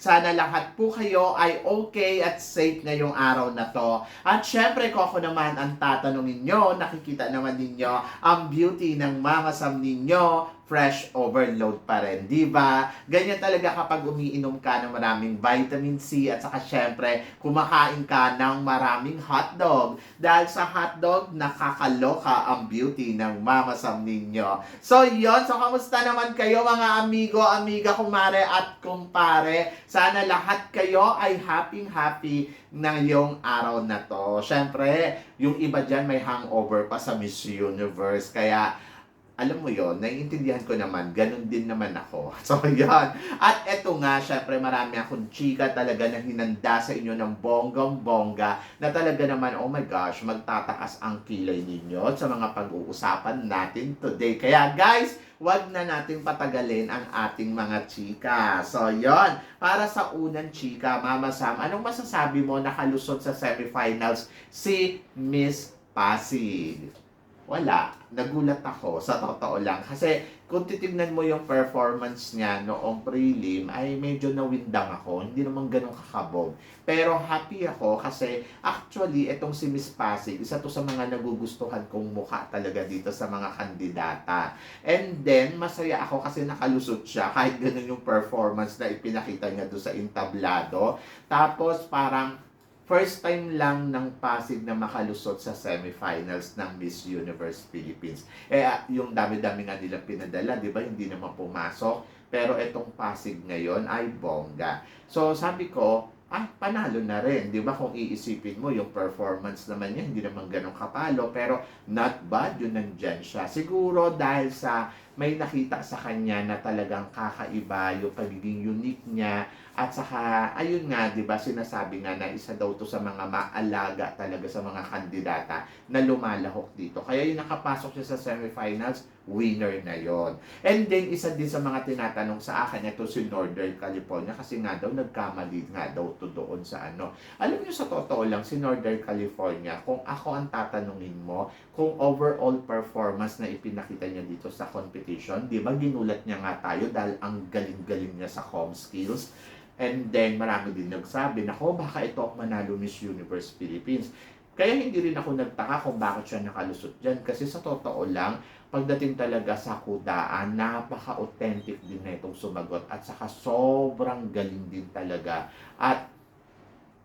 Sana lahat po kayo ay okay at safe ngayong araw na to. At syempre ko ako naman ang tatanungin nyo, nakikita naman ninyo ang beauty ng Mama Sam ninyo, fresh overload pa rin, di ba? Ganyan talaga kapag umiinom ka ng maraming vitamin C at saka syempre kumakain ka ng maraming hotdog. Dahil sa hotdog, nakakaloka ang beauty ng Mama Sam ninyo. So yon so kamusta naman kayo mga amigo, amiga, kumare at kumpare? Sana lahat kayo ay happy-happy ngayong araw na to. Syempre, yung iba dyan may hangover pa sa Miss Universe. Kaya alam mo yon naiintindihan ko naman, ganun din naman ako. So, yan. At eto nga, syempre marami akong chika talaga na hinanda sa inyo ng bonggang-bongga na talaga naman, oh my gosh, magtatakas ang kilay ninyo sa mga pag-uusapan natin today. Kaya guys, wag na nating patagalin ang ating mga chika. So, yon Para sa unang chika, Mama Sam, anong masasabi mo nakalusot sa semifinals si Miss Pasig? Wala. Nagulat ako, sa totoo lang. Kasi kung titignan mo yung performance niya noong prelim, ay medyo nawindang ako. Hindi naman ganun kakabog. Pero happy ako kasi actually, itong si Miss Pasig, isa to sa mga nagugustuhan kong mukha talaga dito sa mga kandidata. And then, masaya ako kasi nakalusot siya kahit ganun yung performance na ipinakita niya doon sa entablado. Tapos parang first time lang ng Pasig na makalusot sa semifinals ng Miss Universe Philippines. Eh, ah, yung dami-dami nga nilang pinadala, di ba? Hindi naman pumasok. Pero itong Pasig ngayon ay bongga. So, sabi ko, ah, panalo na rin. Di ba? Kung iisipin mo, yung performance naman niya, hindi naman ganun kapalo. Pero not bad, yun nandyan siya. Siguro dahil sa may nakita sa kanya na talagang kakaiba, yung pagiging unique niya, at saka, ayun nga, di ba, sinasabi nga na isa daw to sa mga maalaga talaga sa mga kandidata na lumalahok dito. Kaya yung nakapasok siya sa semifinals, winner na yon. And then, isa din sa mga tinatanong sa akin, ito si Northern California, kasi nga daw, nagkamali nga daw to doon sa ano. Alam niyo sa totoo lang, si Northern California, kung ako ang tatanungin mo, kung overall performance na ipinakita niya dito sa competition, di ba, ginulat niya nga tayo dahil ang galing-galing niya sa com skills. And then, marami din nagsabi, nako, baka ito ang manalo Miss Universe Philippines. Kaya hindi rin ako nagtaka kung bakit siya nakalusot dyan. Kasi sa totoo lang, pagdating talaga sa kudaan, napaka-authentic din na itong sumagot. At saka sobrang galing din talaga. At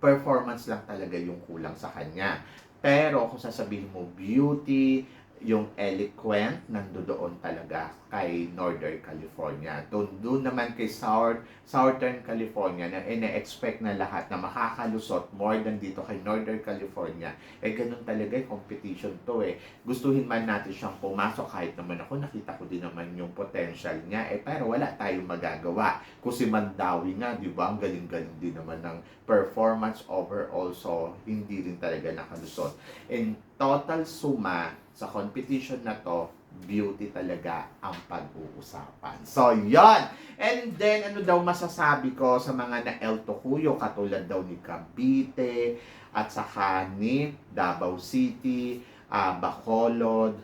performance lang talaga yung kulang sa kanya. Pero kung sasabihin mo beauty, yung eloquent, nandoon talaga kay Northern California. Doon, doon naman kay South, Southern California na ine-expect na lahat na makakalusot more than dito kay Northern California. Eh, ganun talaga yung competition to eh. Gustuhin man natin siyang pumasok kahit naman ako, nakita ko din naman yung potential niya. Eh, pero wala tayong magagawa. Kung si Mandawi nga, di ba, ang galing-galing din naman ng performance overall. So, hindi rin talaga nakalusot. In total suma, sa competition na to, beauty talaga ang pag-uusapan. So, yon And then, ano daw masasabi ko sa mga na El Tocuyo, katulad daw ni Cavite, at saka ni Davao City, uh, Bacolod.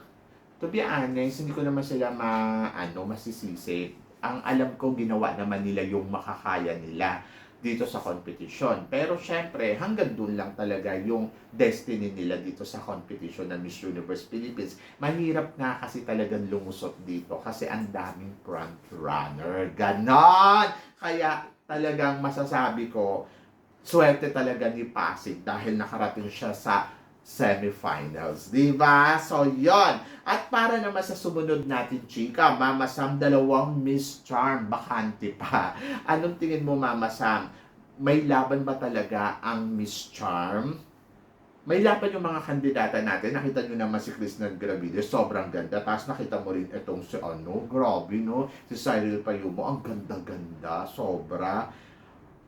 To be honest, hindi ko naman sila ma, ano, masisisi. Ang alam ko, ginawa naman nila yung makakaya nila dito sa competition. Pero syempre, hanggang doon lang talaga yung destiny nila dito sa competition ng Miss Universe Philippines. Mahirap nga kasi talagang lumusot dito kasi ang daming front runner. Ganon! Kaya talagang masasabi ko, swerte talaga ni Pasig dahil nakarating siya sa semifinals. Di ba? So, yon. At para naman sa sumunod natin, chika, Mama Sam, dalawang Miss Charm, bakante pa. Anong tingin mo, Mama Sam? May laban ba talaga ang Miss Charm? May laban yung mga kandidata natin. Nakita nyo naman si Chris Gravide, sobrang ganda. Tapos nakita mo rin itong si ano, grabe no, si Cyril Payumo, ang ganda-ganda, sobra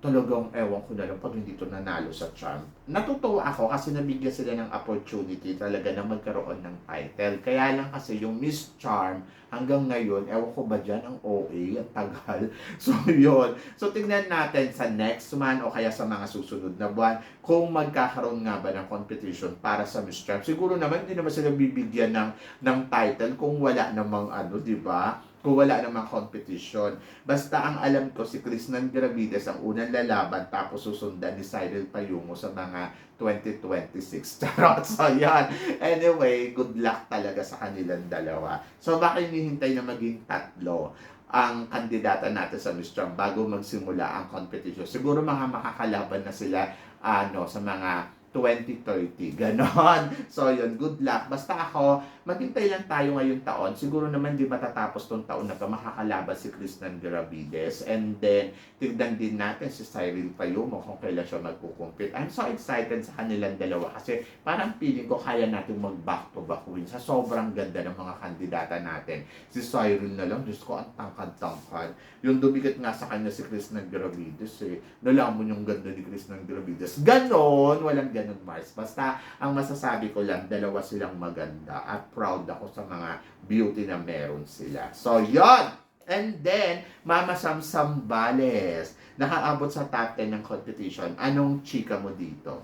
talagang ewan ko na lang pag hindi to nanalo sa Charm. Natutuwa ako kasi nabigyan sila ng opportunity talaga na magkaroon ng title. Kaya lang kasi yung Miss Charm hanggang ngayon, ewan ko ba dyan, ang OA, ang tagal. So, yun. So, tingnan natin sa next month o kaya sa mga susunod na buwan kung magkakaroon nga ba ng competition para sa Miss Champ. Siguro naman, hindi naman sila bibigyan ng, ng title kung wala namang ano, di ba? Kung wala namang competition. Basta ang alam ko, si Krishnan Gravides ang unang lalaban tapos susundan ni Cyril Payungo sa mga 2026. Charot. So, yan. Anyway, good luck talaga sa kanilang dalawa. So, baka hinihintay na maging tatlo ang kandidata natin sa Miss Trump bago magsimula ang competition. Siguro mga makakalaban na sila ano sa mga 2030. Ganon. So, yun. Good luck. Basta ako, maghintay lang tayo ngayong taon. Siguro naman di matatapos tong taon na to. Makakalaban si Kristen Garavides. And then, tignan din natin si Cyril Payumo kung kailan siya magkukumpit. I'm so excited sa kanilang dalawa kasi parang feeling ko kaya natin mag back to back win sa sobrang ganda ng mga kandidata natin. Si Cyril na lang, Diyos ko, ang tangkad-tangkad. Yung dumikit nga sa kanya si Kristen Garavides eh. Nalaman yung ganda ni Kristen Garavides. Ganon! Walang ganon, Mars. Basta, ang masasabi ko lang, dalawa silang maganda at proud ako sa mga beauty na meron sila. So, yon And then, Mama Sam Sambales, nakaabot sa top 10 ng competition. Anong chika mo dito?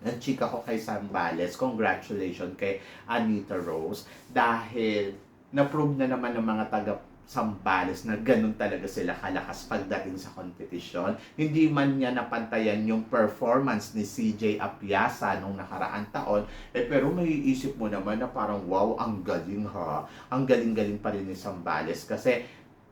Ang chika ko kay Sambales, congratulations kay Anita Rose dahil na-prove na naman ng mga taga Sambales na ganun talaga sila kalakas pagdating sa competition. Hindi man niya napantayan yung performance ni CJ Apiasa nung nakaraan taon, eh pero may isip mo naman na parang wow, ang galing ha. Ang galing-galing pa rin ni Sambales kasi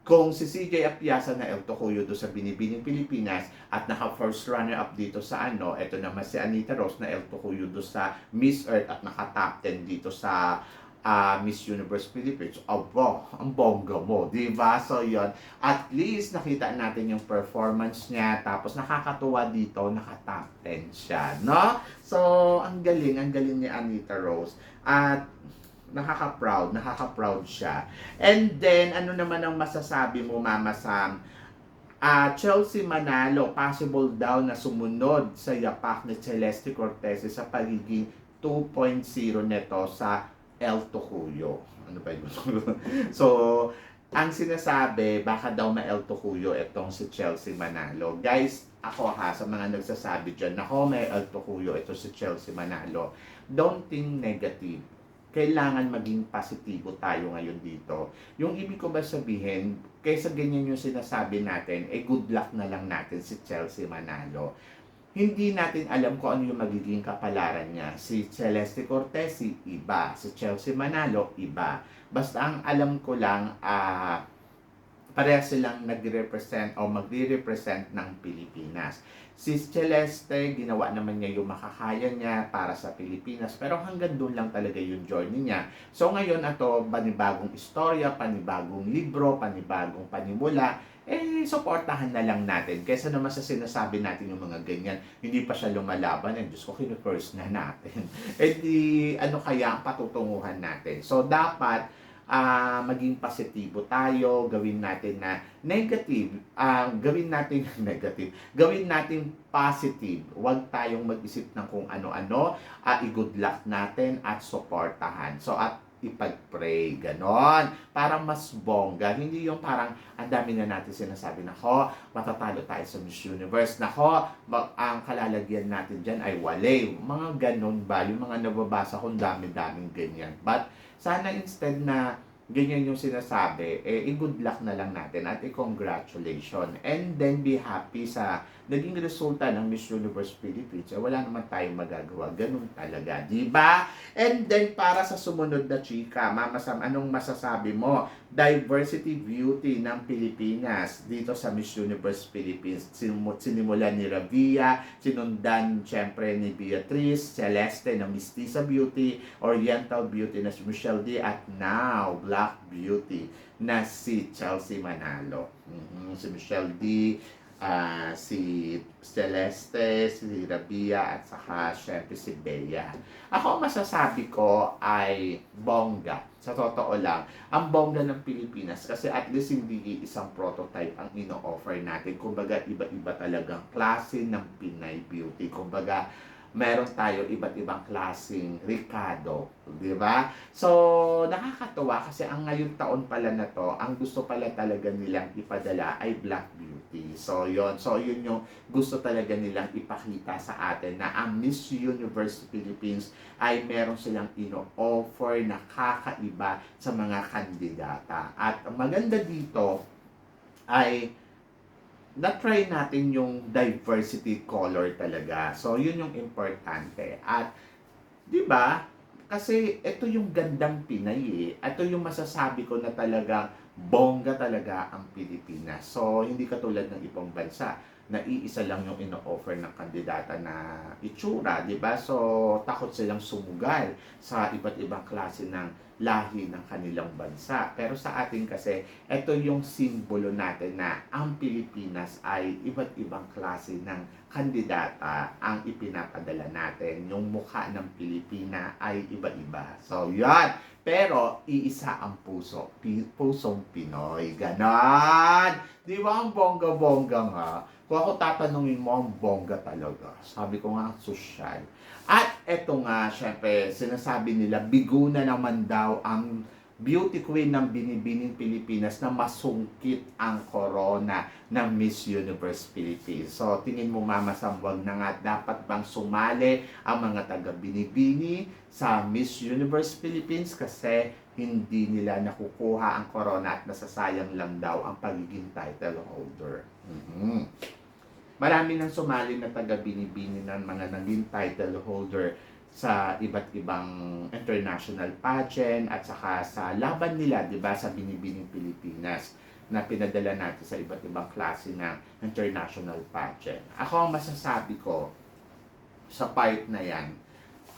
kung si CJ Apiasa na El Tocuyo do sa Binibining Pilipinas at naka first runner up dito sa ano, eto naman si Anita Rose na El Tocuyo do sa Miss Earth at naka top 10 dito sa ah, Miss Universe Philippines. Aba, ang bongga mo, di ba? So, yon At least, nakita natin yung performance niya. Tapos, nakakatuwa dito, naka-top 10 siya, no? So, ang galing, ang galing ni Anita Rose. At, nakaka-proud, nakaka-proud siya. And then, ano naman ang masasabi mo, Mama Sam? Ah, Chelsea Manalo, possible daw na sumunod sa yapak ni Celeste Cortez sa pagiging 2.0 neto sa El Tocuyo. Ano ba yun? so, ang sinasabi, baka daw na El Tocuyo itong si Chelsea Manalo. Guys, ako ha, sa mga nagsasabi dyan, nako may El Tocuyo, ito si Chelsea Manalo. Don't think negative. Kailangan maging positibo tayo ngayon dito. Yung ibig ko ba sabihin, kaysa ganyan yung sinasabi natin, eh good luck na lang natin si Chelsea Manalo hindi natin alam kung ano yung magiging kapalaran niya. Si Celeste Cortez, si iba. Si Chelsea Manalo, iba. Basta ang alam ko lang, ah, parehas silang nagre-represent o magre-represent ng Pilipinas. Si Celeste, ginawa naman niya yung makakaya niya para sa Pilipinas, pero hanggang doon lang talaga yung journey niya. So ngayon, ato, panibagong istorya, panibagong libro, panibagong panimula, eh, supportahan na lang natin. Kesa naman sa sinasabi natin yung mga ganyan, hindi pa siya lumalaban, and Diyos ko, kinupurse na natin. eh di, ano kaya ang patutunguhan natin? So, dapat, ah maging positibo tayo, gawin natin na negative, ah gawin natin negative, gawin natin positive. Huwag tayong mag-isip ng kung ano-ano, ah i-good luck natin at supportahan. So, at ipag-pray, ganon. Para mas bongga. Hindi yung parang ang dami na natin sinasabi na, ho, matatalo tayo sa Miss Universe. Nako, ang kalalagyan natin dyan ay wale. Mga ganon ba? Yung mga nababasa ko, dami-daming ganyan. But, sana instead na ganyan yung sinasabi, eh, i-good luck na lang natin at i-congratulation. And then be happy sa naging resulta ng Miss Universe Philippines. Eh, wala naman tayong magagawa. Ganun talaga. Di ba? And then, para sa sumunod na chika, Mama Sam, anong masasabi mo? Diversity beauty ng Pilipinas dito sa Miss Universe Philippines. Sinimul- Sinimulan ni Ravia, sinundan syempre ni Beatrice, Celeste na Mistisa Beauty, Oriental Beauty na si Michelle D, at now, Black Beauty na si Chelsea Manalo. Mhm, Si Michelle D, ah, si Celeste, si Rabia, at saka syempre si Bea. Ako masasabi ko ay bongga. Sa totoo lang, ang bongga ng Pilipinas kasi at least hindi isang prototype ang ino-offer natin. Kumbaga, iba-iba talagang klase ng Pinay beauty. Kumbaga, meron tayo iba't ibang klaseng Ricardo, di ba? So, nakakatuwa kasi ang ngayon taon pala na to, ang gusto pala talaga nilang ipadala ay Black Beauty. So, yon So, yun yung gusto talaga nilang ipakita sa atin na ang Miss Universe Philippines ay meron silang ino-offer na kakaiba sa mga kandidata. At maganda dito ay na-try natin yung diversity color talaga. So, yun yung importante. At, di ba, kasi ito yung gandang Pinay eh. Ito yung masasabi ko na talagang bongga talaga ang Pilipinas. So, hindi katulad ng ibang bansa na iisa lang yung ino-offer ng kandidata na itsura, di ba? So, takot silang sumugal sa iba't ibang klase ng lahi ng kanilang bansa. Pero sa atin kasi, ito yung simbolo natin na ang Pilipinas ay iba't ibang klase ng kandidata ang ipinapadala natin. Yung mukha ng Pilipina ay iba-iba. So, yan. Pero, iisa ang puso. Pusong Pinoy. Ganon! Di ba ang bongga-bongga nga? Kung ako tatanungin mo, ang bongga talaga. Sabi ko nga, sosyal. At eto nga, syempre, sinasabi nila, bigo na naman daw ang beauty queen ng Binibining Pilipinas na masungkit ang corona ng Miss Universe Philippines. So, tingin mo Mama Sam, wag na nga, dapat bang sumali ang mga taga Binibini sa Miss Universe Philippines kasi hindi nila nakukuha ang corona at nasasayang lang daw ang pagiging title holder. Mhm. Marami nang sumali na taga Binibini ng mga naging title holder sa iba't ibang international pageant at saka sa laban nila, 'di ba, sa Binibining Pilipinas na pinadala natin sa iba't ibang klase ng international pageant. Ako ang masasabi ko sa part na 'yan,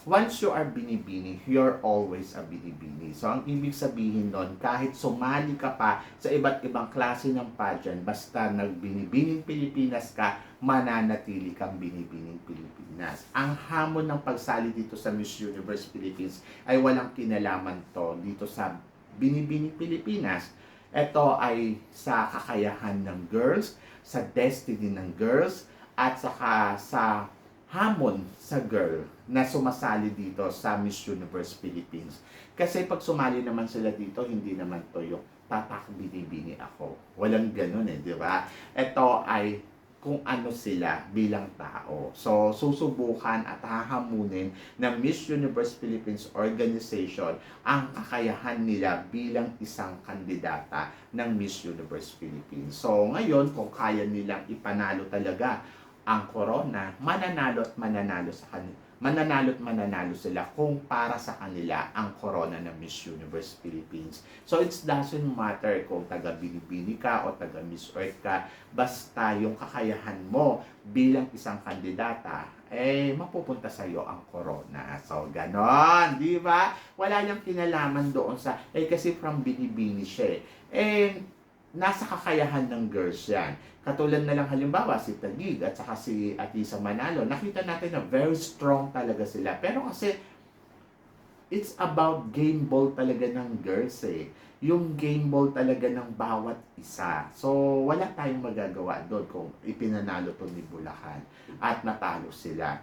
once you are binibini, you're always a binibini. So, ang ibig sabihin nun, kahit sumali ka pa sa iba't ibang klase ng pageant, basta nagbinibining Pilipinas ka, mananatili kang binibining Pilipinas. Ang hamon ng pagsali dito sa Miss Universe Philippines ay walang kinalaman to dito sa binibining Pilipinas. Ito ay sa kakayahan ng girls, sa destiny ng girls, at saka sa hamon sa girl na sumasali dito sa Miss Universe Philippines. Kasi pag sumali naman sila dito, hindi naman to yung tatak ako. Walang ganun eh, di ba? Ito ay kung ano sila bilang tao. So, susubukan at hahamunin ng Miss Universe Philippines Organization ang kakayahan nila bilang isang kandidata ng Miss Universe Philippines. So, ngayon, kung kaya nilang ipanalo talaga ang corona, mananalo at mananalo sa kanila. Mananalo at mananalo sila kung para sa kanila ang corona ng Miss Universe Philippines. So it doesn't matter kung taga Binibini ka o taga Miss Earth ka, basta yung kakayahan mo bilang isang kandidata, eh, mapupunta sa iyo ang corona. So, ganon, di ba? Wala niyang kinalaman doon sa, eh, kasi from Binibini siya eh. Eh, nasa kakayahan ng girls yan. Katulad na lang halimbawa si Tagig at saka si Atisa Manalo. Nakita natin na very strong talaga sila. Pero kasi it's about game ball talaga ng girls eh. Yung game ball talaga ng bawat isa. So, wala tayong magagawa doon kung ipinanalo to ni Bulacan at natalo sila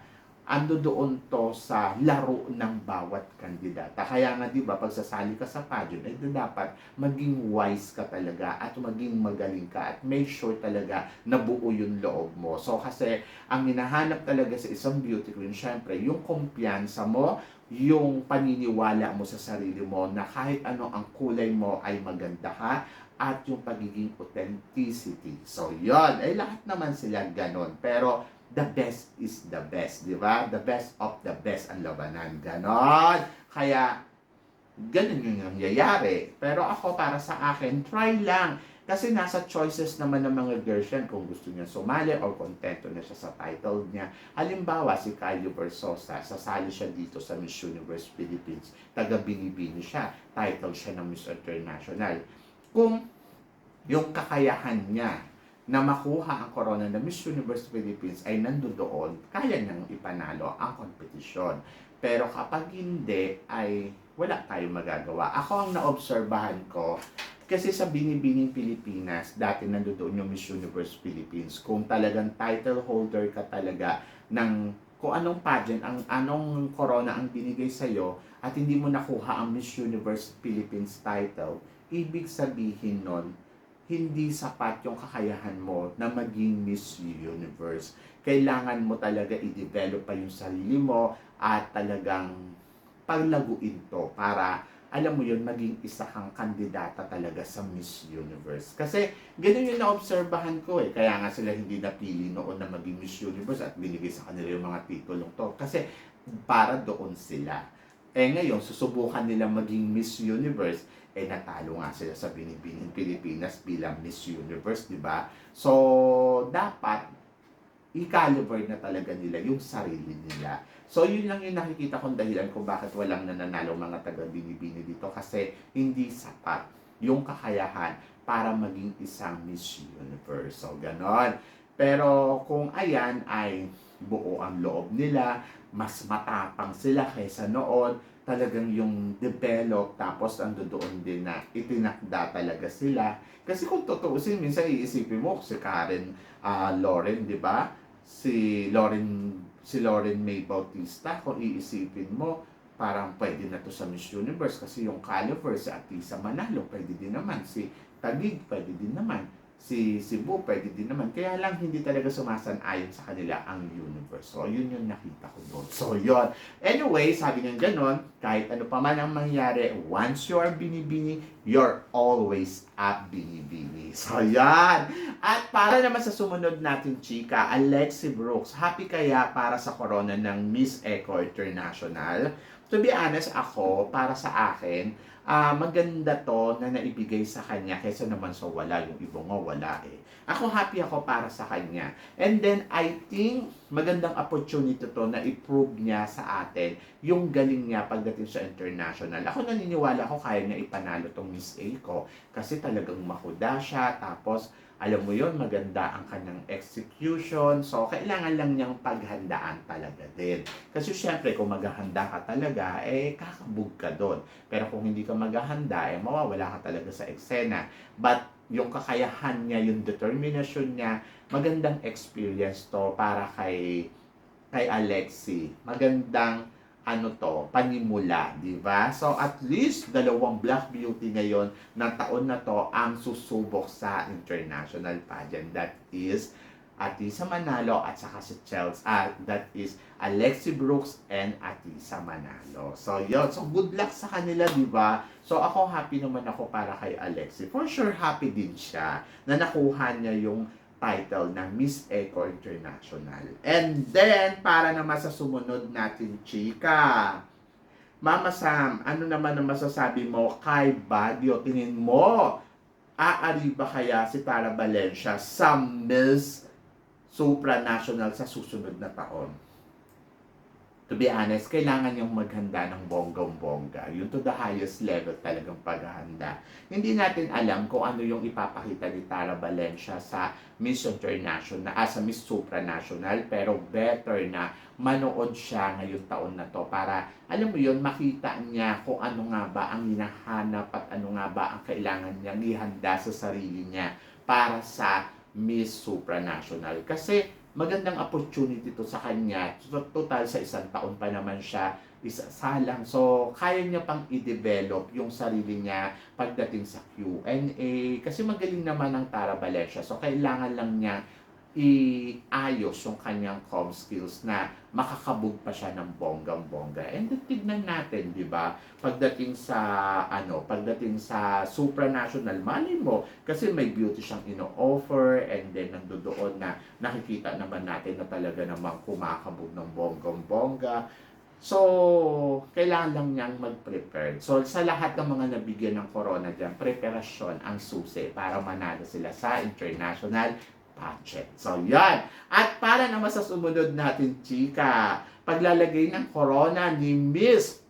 ando doon to sa laro ng bawat kandidata. Kaya nga 'di ba pag sasali ka sa pageant, ay dapat maging wise ka talaga at maging magaling ka at make sure talaga na buo yung loob mo. So kasi ang hinahanap talaga sa isang beauty queen, syempre, yung kumpiyansa mo, yung paniniwala mo sa sarili mo na kahit ano ang kulay mo ay maganda ka at yung pagiging authenticity. So, yon Eh, lahat naman sila ganon. Pero, the best is the best, di ba? The best of the best ang labanan. Ganon. Kaya, ganun yung nangyayari. Pero ako, para sa akin, try lang. Kasi nasa choices naman ng mga girls yan kung gusto niya sumali or kontento na siya sa title niya. Halimbawa, si Caio Versosa, sasali siya dito sa Miss Universe Philippines. Taga Binibini siya. Title siya ng Miss International. Kung yung kakayahan niya na makuha ang corona ng Miss Universe Philippines ay nandoon, kaya niyang ipanalo ang kompetisyon. Pero kapag hindi, ay wala tayong magagawa. Ako ang naobserbahan ko, kasi sa Binibining Pilipinas, dati nandoon yung Miss Universe Philippines. Kung talagang title holder ka talaga ng kung anong pageant, ang anong corona ang binigay sa'yo at hindi mo nakuha ang Miss Universe Philippines title, ibig sabihin nun, hindi sapat yung kakayahan mo na maging Miss Universe. Kailangan mo talaga i-develop pa yung sarili mo at talagang paglaguin to para alam mo yun, maging isa kang kandidata talaga sa Miss Universe. Kasi ganun yung naobserbahan ko eh. Kaya nga sila hindi napili noon na maging Miss Universe at binigay sa kanila yung mga titulong to. Kasi para doon sila. Eh ngayon, susubukan nila maging Miss Universe eh natalo nga sila sa Binibining Pilipinas bilang Miss Universe, di ba? So, dapat i-caliber na talaga nila yung sarili nila. So, yun lang yung nakikita kong dahilan kung bakit walang nananalo mga taga Binibini dito kasi hindi sapat yung kakayahan para maging isang Miss Universe. So, ganon. Pero kung ayan ay buo ang loob nila, mas matapang sila kaysa noon, talagang yung develop tapos ando doon din na itinakda talaga sila. Kasi kung tutuusin, minsan iisipin mo si Karen ah, Lauren, di ba? Si Lauren si Lauren May Bautista, kung iisipin mo, parang pwede na to sa Miss Universe kasi yung Califer, si Atisa Manalo, pwede din naman. Si Tagig, pwede din naman. Si Cebu, pwede din naman. Kaya lang hindi talaga sumasan-ayon sa kanila ang universe. So, yun yung nakita ko doon. So, yun. Anyway, sabi nga ganon, kahit ano pa man ang mangyari, once you're binibini, you're always a binibini. So, yan. At para naman sa sumunod natin, chika, Alexi Brooks, happy kaya para sa corona ng Miss Eco International? To be honest, ako, para sa akin, ah maganda to na naibigay sa kanya kaysa naman sa wala, yung ibang nga wala eh. Ako happy ako para sa kanya. And then, I think, magandang opportunity to na i-prove niya sa atin yung galing niya pagdating sa international. Ako naniniwala ako kaya niya ipanalo tong Miss A ko kasi talagang mahuda siya, tapos alam mo yon maganda ang kanyang execution. So, kailangan lang niyang paghandaan talaga din. Kasi syempre, kung maghahanda ka talaga, eh, kakabog ka doon. Pero kung hindi ka maghahanda, eh, mawawala ka talaga sa eksena. But, yung kakayahan niya, yung determination niya, magandang experience to para kay kay Alexi. Magandang ano to, panimula, di ba? So at least dalawang Black Beauty ngayon na taon na to ang susubok sa international pageant. That is Atisa Manalo at saka si Chelsea. Ah, that is Alexi Brooks and Atisa Manalo. So yun, so good luck sa kanila, di ba? So ako happy naman ako para kay Alexi. For sure happy din siya na nakuha niya yung title ng Miss Eco International. And then, para naman sa sumunod natin, chika. Mama Sam, ano naman ang masasabi mo kay Baguio? Tingin mo, aari ba kaya si Tara Valencia sa Miss Supranational sa susunod na taon? To be honest, kailangan yung maghanda ng bonggang-bongga. Yung to the highest level talagang paghahanda. Hindi natin alam kung ano yung ipapakita ni Tara Valencia sa Miss International, ah, sa Miss Supranational, pero better na manood siya ngayong taon na to para, alam mo yun, makita niya kung ano nga ba ang hinahanap at ano nga ba ang kailangan niyang ihanda sa sarili niya para sa Miss Supranational. Kasi magandang opportunity to sa kanya. So, Total sa isang taon pa naman siya isa salang. So, kaya niya pang i-develop yung sarili niya pagdating sa Q&A. Kasi magaling naman ang Tara Valencia. So, kailangan lang niya iayos yung kanyang com skills na makakabog pa siya ng bonggang-bongga. And tignan natin, di ba? Pagdating sa, ano, pagdating sa supranational, mali mo, kasi may beauty siyang ino-offer, and then nandoon na nakikita naman natin na talaga namang kumakabog ng bonggang-bongga. So, kailangan lang niyang mag-prepare. So, sa lahat ng mga nabigyan ng corona dyan, preparasyon ang susi para manalo sila sa international pageant. So, yan. At para naman sa sumunod natin, chika, paglalagay ng corona ni Miss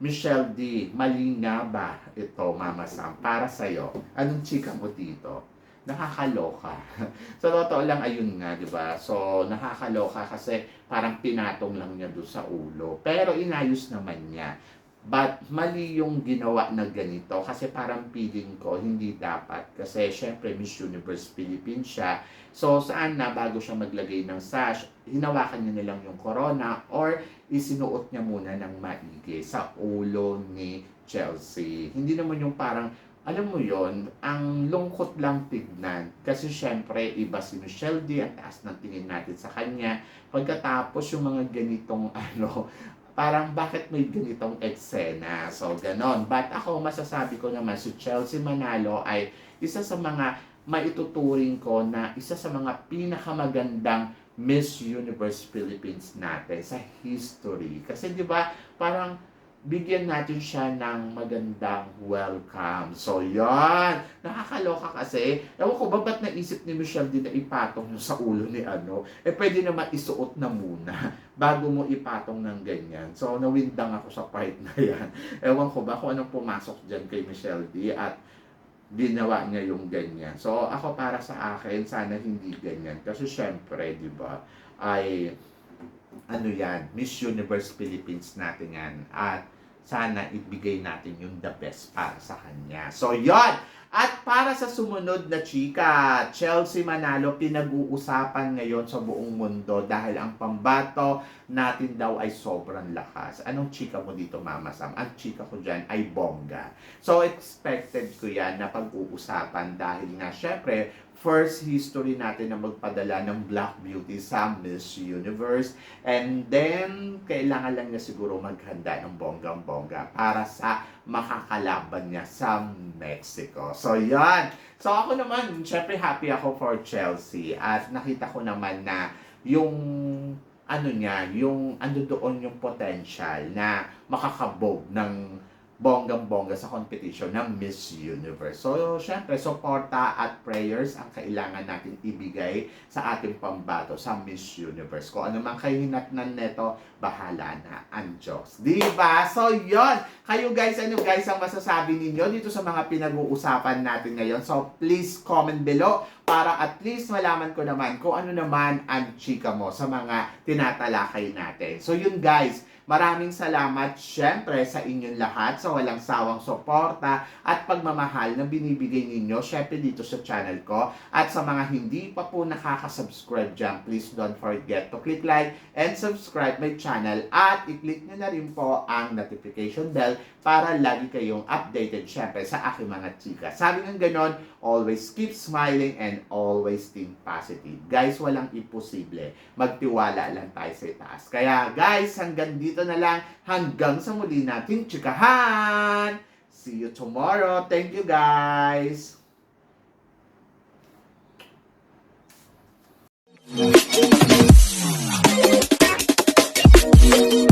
Michelle D. Mali nga ba ito, Mama Sam? Para sa'yo. Anong chika mo dito? Nakakaloka. sa totoo lang, ayun nga, di ba? So, nakakaloka kasi parang pinatong lang niya doon sa ulo. Pero inayos naman niya. But mali yung ginawa na ganito kasi parang feeling ko hindi dapat kasi syempre Miss Universe Philippines siya. So saan na bago siya maglagay ng sash, hinawakan niya na lang yung corona or isinuot niya muna ng maigi sa ulo ni Chelsea. Hindi naman yung parang alam mo yon ang lungkot lang tignan. Kasi syempre, iba si Michelle D, ang taas ng tingin natin sa kanya. Pagkatapos yung mga ganitong ano, parang bakit may ganitong eksena. So, ganon. But ako, masasabi ko naman, si Chelsea Manalo ay isa sa mga maituturing ko na isa sa mga pinakamagandang Miss Universe Philippines natin sa history. Kasi di ba parang bigyan natin siya ng magandang welcome. So, yan. Nakakaloka kasi. Ewan ko ba ba't naisip ni Michelle din na ipatong sa ulo ni ano? Eh, pwede naman isuot na muna bago mo ipatong ng ganyan. So, nawindang ako sa part na yan. Ewan ko ba kung anong pumasok dyan kay Michelle D at ginawa niya yung ganyan. So, ako para sa akin, sana hindi ganyan. Kasi syempre, di ba, ay ano yan, Miss Universe Philippines natin yan. At sana ibigay natin yung the best para sa kanya. So, yon At para sa sumunod na chika, Chelsea Manalo pinag-uusapan ngayon sa buong mundo dahil ang pambato natin daw ay sobrang lakas. Anong chika mo dito, Mama Sam? Ang chika ko dyan ay bongga. So, expected ko yan na pag-uusapan dahil nga, syempre, first history natin na magpadala ng Black Beauty sa Miss Universe. And then, kailangan lang niya siguro maghanda ng bonggang-bongga para sa makakalaban niya sa Mexico. So, yan. So, ako naman, syempre happy ako for Chelsea. At nakita ko naman na yung ano niya, yung ano doon yung potential na makakabog ng bonggang-bongga sa competition ng Miss Universe. So, syempre, suporta at prayers ang kailangan natin ibigay sa ating pambato sa Miss Universe. Kung ano man kahinatnan neto, bahala na ang Diyos. Diba? So, yon Kayo guys, ano guys ang masasabi ninyo dito sa mga pinag-uusapan natin ngayon? So, please comment below para at least malaman ko naman kung ano naman ang chika mo sa mga tinatalakay natin. So, yun guys, Maraming salamat syempre sa inyong lahat sa walang sawang suporta at pagmamahal na binibigay ninyo syempre dito sa channel ko. At sa mga hindi pa po nakaka-subscribe dyan, please don't forget to click like and subscribe my channel at i-click nyo na rin po ang notification bell para lagi kayong updated syempre sa aking mga chika. Sabi ng ganon, always keep smiling and always think positive. Guys, walang imposible. Magtiwala lang tayo sa itaas. Kaya guys, hanggang dito dito na lang. Hanggang sa muli natin tsikahan! See you tomorrow. Thank you guys! Thank you.